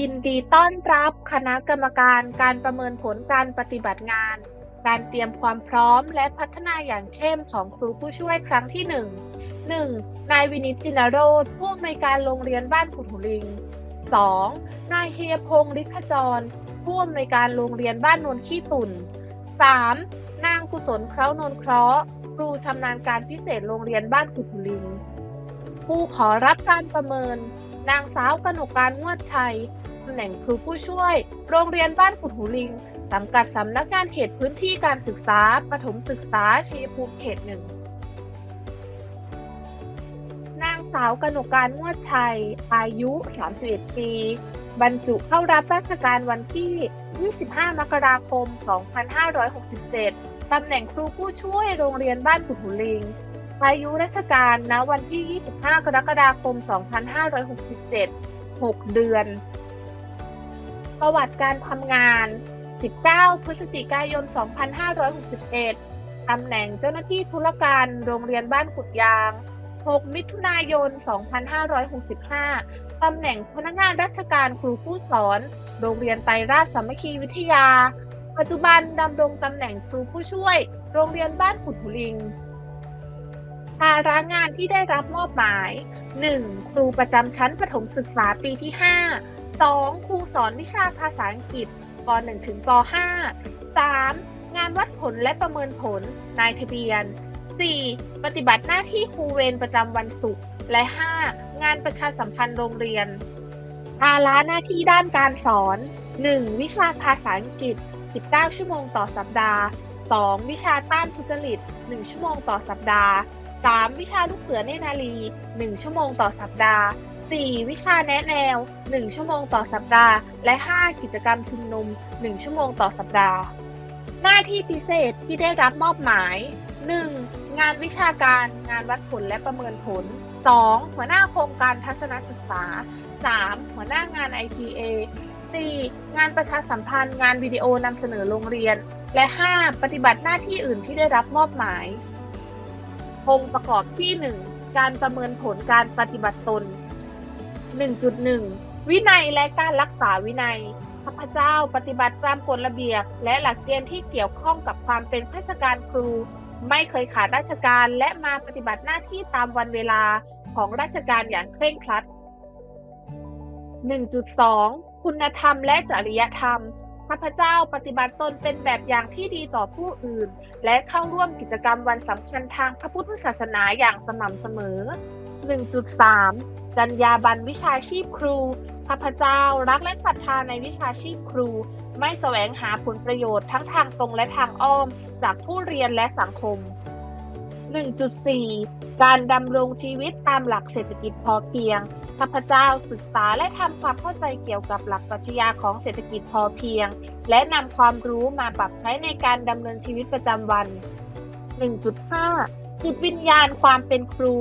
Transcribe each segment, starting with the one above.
ยินดีต้อนรับคณะกรรมการการประเมินผลการปฏิบัติงาน การเตรียมความพร้อมและพัฒนาอย่างเข้มของครูผู้ช่วยครั้งที่ 1 1. นายวินิจจินาโรธผู้อำนวยการโรงเรียนบ้านขุนหุลิง 2. นายชยพงศ์ฤทธจร ผู้อำนวยการโรงเรียนบ้านนวลขี้ตุ่น 3. นางกุศลเคราะห์นนเคราะห์ครูชำนาญการพิเศษโรงเรียนบ้านขุนหุลิง ผู้ขอรับการประเมินนางสาวกนกการงวดชัย ตำแหน่งครูผู้ช่วย โรงเรียนบ้านกุดหูลิง สังกัดสำนักงานเขตพื้นที่การศึกษา ประถมศึกษาชัยภูมิเขตหนึ่งนางสาวกนกการงวดชัย อายุ 31 ปี บรรจุเข้ารับราชการวันที่ 25 มกราคม 2567 ตำแหน่งครูผู้ช่วยโรงเรียนบ้านกุดหูลิง อายุราชการณวันที่ 25 กรกฎาคม 2567 6 เดือน ประวัติการทำงาน 19 พฤศจิกายน 2561 ตำแหน่งเจ้าหน้าที่ธุรการโรงเรียนบ้านกุดยาง 6 มิถุนายน 2565 ตำแหน่งพนักงานราชการครูผู้สอน โรงเรียนไตรราชสามัคคีวิทยา ปัจจุบันดำรงตำแหน่งครูผู้ช่วย โรงเรียนบ้านกุดหุลิงภาระงานที่ได้รับมอบหมาย 1. ครูประจำชั้นประถมศึกษาปีที่ 5 2. ครูสอนวิชาภาษาอังกฤษป .1 ถึงป .5 3. งานวัดผลและประเมินผล นายทะเบียน 4. ปฏิบัติหน้าที่ครูเวรประจำวันศุกร์และ 5. งานประชาสัมพันธ์โรงเรียน ภาระหน้าที่ด้านการสอน 1. วิชาภาษาอังกฤษ 19 ชั่วโมงต่อสัปดาห์ 2. วิชาต้านทุจริต 1 ชั่วโมงต่อสัปดาห์ 3. วิชาลูกเสือเนนารี 1 ชั่วโมงต่อสัปดาห์ 4. วิชาแนะแนว 1 ชั่วโมงต่อสัปดาห์ และ 5. กิจกรรมชุมนุม 1 ชั่วโมงต่อสัปดาห์ หน้าที่พิเศษที่ได้รับมอบหมาย 1. งานวิชาการ งานวัดผลและประเมินผล 2. หัวหน้าโครงการทัศนศึกษา 3. หัวหน้างาน ITA 4. งานประชาสัมพันธ์ งานวิดีโอนำเสนอโรงเรียน และ 5. ปฏิบัติหน้าที่อื่นที่ได้รับมอบหมายองค์ประกอบที่ 1 การประเมินผลการปฏิบัติตน 1.1 วินัยและการรักษาวินัยข้าพเจ้าปฏิบัติตามกฎระเบียบ และหลักเกณฑ์ที่เกี่ยวข้องกับความเป็นข้าราชการครู ไม่เคยขาดราชการและมาปฏิบัติหน้าที่ตามวันเวลาของราชการอย่างเคร่งครัด 1.2 คุณธรรมและจริยธรรมข้าพเจ้าปฏิบัติตนเป็นแบบอย่างที่ดีต่อผู้อื่น และเข้าร่วมกิจกรรมวันสำคัญทางพระพุทธศาสนาอย่างสม่ำเสมอ 1.3 จรรยาบรรณวิชาชีพครูข้าพเจ้ารักและศรัทธาในวิชาชีพครู ไม่แสวงหาผลประโยชน์ทั้งทางตรงและทางอ้อม จากผู้เรียนและสังคม 1.4 การดำรงชีวิตตามหลักเศรษฐกิจพอเพียงข้าพเจ้าศึกษาและทำความเข้าใจเกี่ยวกับหลักปรัชญาของเศรษฐกิจพอเพียง และนำความรู้มาปรับใช้ในการดำเนินชีวิตประจำวัน 1.5 จิตวิญญาณความเป็นครู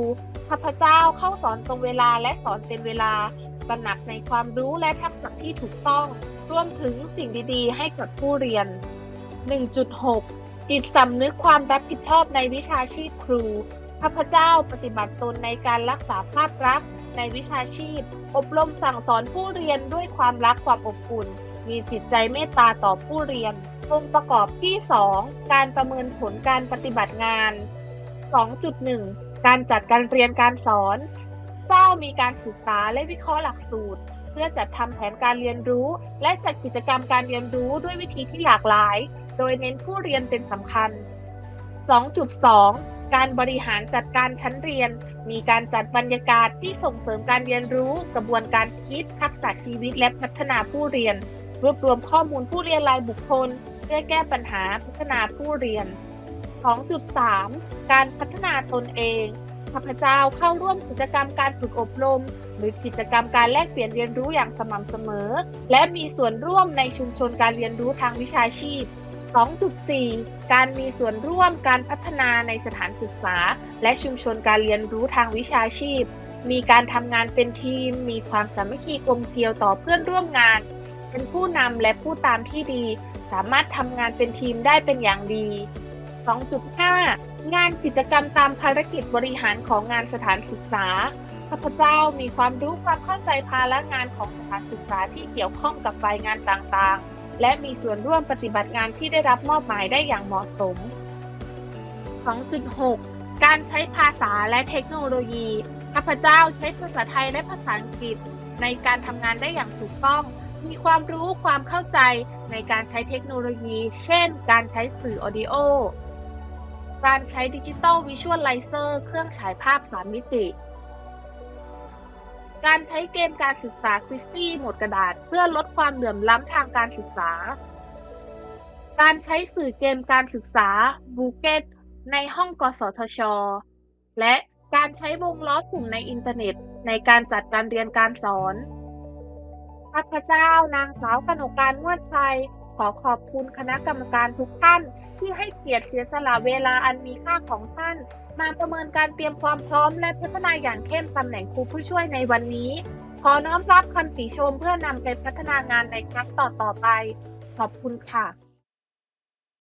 ข้าพเจ้าเข้าสอนตรงเวลาและสอนเป็นเวลาตระหนักในความรู้และทักษะที่ถูกต้อง รวมถึงสิ่งดีๆ ให้กับผู้เรียน 1.6 จิตสำนึกความรับผิดชอบในวิชาชีพครู ข้าพเจ้าปฏิบัติตนในการรักษาภาพลักษณ์ในวิชาชีพ อบรมสั่งสอนผู้เรียนด้วยความรักความอบอุ่น มีจิตใจเมตตาต่อผู้เรียน องค์ประกอบที่ 2 การประเมินผลการปฏิบัติงาน 2.1 การจัดการเรียนการสอน เจ้ามีการศึกษาและวิเคราะห์หลักสูตร เพื่อจัดทำแผนการเรียนรู้ และจัดกิจกรรมการเรียนรู้ด้วยวิธีที่หลากหลาย โดยเน้นผู้เรียนเป็นสำคัญ 2.2 การบริหารจัดการชั้นเรียน มีการจัดบรรยากาศที่ส่งเสริมการเรียนรู้ กระบวนการคิดทักษะชีวิตและพัฒนาผู้เรียน รวบรวมข้อมูลผู้เรียนรายบุคคล เพื่อแก้ปัญหาพัฒนาผู้เรียน 2.3 การพัฒนาตนเองข้าพเจ้าเข้าร่วมกิจกรรมการฝึกอบรม หรือกิจกรรมการแลกเปลี่ยนเรียนรู้อย่างสม่ำเสมอ และมีส่วนร่วมในชุมชนการเรียนรู้ทางวิชาชีพ 2.4 การมีส่วนร่วมการพัฒนาในสถานศึกษา และชุมชนการเรียนรู้ทางวิชาชีพ มีการทำงานเป็นทีม มีความสามัคคีกลมเกลียวต่อเพื่อนร่วมงาน เป็นผู้นำและผู้ตามที่ดี สามารถทำงานเป็นทีมได้เป็นอย่างดี 2.5 งานกิจกรรมตามภารกิจบริหารของงานสถานศึกษาข้าพเจ้ามีความรู้ความเข้าใจภาระงานของสถานศึกษาที่เกี่ยวข้องกับฝ่ายงานต่างๆ และมีส่วนร่วมปฏิบัติงานที่ได้รับมอบหมายได้อย่างเหมาะสม 2.6 การใช้ภาษาและเทคโนโลยี ข้าพเจ้าใช้ภาษาไทยและภาษาอังกฤษ ในการทำงานได้อย่างถูกต้อง มีความรู้ความเข้าใจในการใช้เทคโนโลยี เช่น การใช้สื่อออดิโอ การใช้ดิจิตอลวิชวลไลเซอร์เครื่องฉายภาพ 3 มิติ การใช้เกมการศึกษาควิสตี้หมดกระดาษเพื่อลดความเหลื่อมล้ำทางการศึกษา การใช้สื่อเกมการศึกษาบูเกตในห้องกสทช และการใช้วงล้อสุ่มในอินเทอร์เน็ต ในการจัดการเรียนการสอนข้าพเจ้านางสาวกนกการนวดชัย อขอบคุณคณะกรรมการทุกท่านที่ให้เกียรติเสียสละเวลาอันมีค่าของท่าน มาประเมินการเตรียมความพร้อมและพัฒนาอย่างเข้มตำแหน่งครูผู้ช่วยในวันนี้ ขอน้อมรับคำติชมเพื่อนำไปพัฒนางานในครั้งต่อๆไป ขอบคุณค่ะ